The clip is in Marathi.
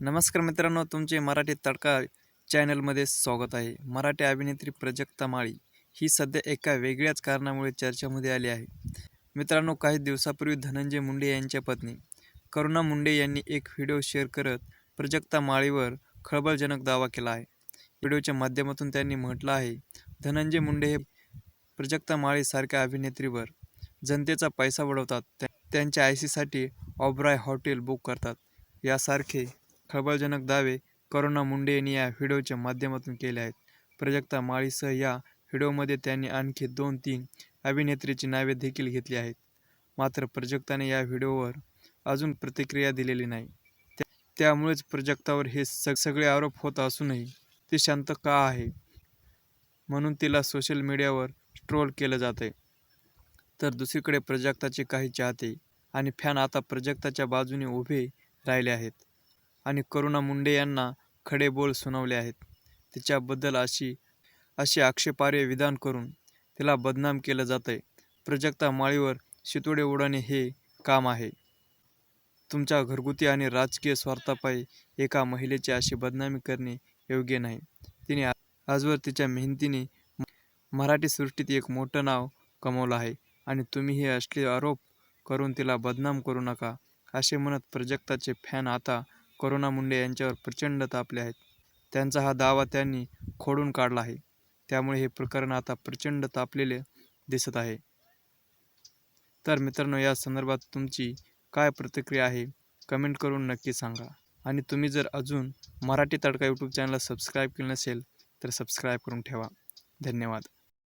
नमस्कार मित्रांनो तुमचे मराठी तडका चॅनलमध्ये स्वागत आहे. मराठी अभिनेत्री प्रजक्ता माळी ही सध्या एका वेगळ्याच कारणामुळे चर्चेमध्ये आली आहे. मित्रांनो काही दिवसापूर्वी धनंजय मुंडे यांच्या पत्नी करुणा मुंडे यांनी एक व्हिडिओ शेअर करत प्रजक्ता माळीवर खळबळजनक दावा केला आहे. व्हिडिओच्या माध्यमातून त्यांनी म्हटलं आहे धनंजय मुंडे हे प्रजक्ता माळीसारख्या अभिनेत्रीवर जनतेचा पैसा वळवतात त्यांच्या आयसीसाठी ऑब्राय हॉटेल बुक करतात. यासारखे खळबळजनक दावे करुणा मुंडे यांनी या व्हिडिओच्या माध्यमातून केले आहेत. प्रजक्ता माळीसह या व्हिडिओमध्ये त्यांनी आणखी दोन तीन अभिनेत्रीची नावे देखील घेतली आहेत. मात्र प्रजक्ताने या व्हिडिओवर अजून प्रतिक्रिया दिलेली नाही. त्या- त्यामुळेच प्रजक्तावर हे स सगळे आरोप होत असूनही ती शांत का आहे म्हणून तिला सोशल मीडियावर ट्रोल केलं जात आहे तर दुसरीकडे प्रजक्ताचे काही चाहते आणि फॅन आता प्रजक्ताच्या बाजूने उभे राहिले आहेत. आणि करुणा मुंडे यांना खडे बोल सुनावले आहेत. तिच्याबद्दल अशी अशी आक्षेपार्ह विधान करून तिला बदनाम केलं जात आहे प्रजक्ता माळीवर शितोडे उडवणे हे काम आहे. तुमच्या घरगुती आणि राजकीय स्वार्थापायी एका महिलेची अशी बदनामी करणे योग्य नाही. तिने आजवर तिच्या मेहनतीने मराठी सृष्टीत एक मोठं नाव कमवलं आहे आणि तुम्ही हे असले आरोप करून तिला बदनाम करू नका असे म्हणत प्रजक्ताचे फॅन आता करुणा मुंडे यांच्यावर प्रचंड तापले आहेत. त्यांचा हा दावा त्यांनी खोडून काढला आहे. त्यामुळे हे प्रकरण आता प्रचंड तापलेले दिसत आहे. तर मित्रांनो या संदर्भात तुमची काय प्रतिक्रिया आहे? कमेंट करून नक्की सांगा. आणि तुम्ही जर अजून मराठी तडका यूट्यूब चॅनलला सबस्क्राईब केलं नसेल तर सबस्क्राईब करून ठेवा. धन्यवाद.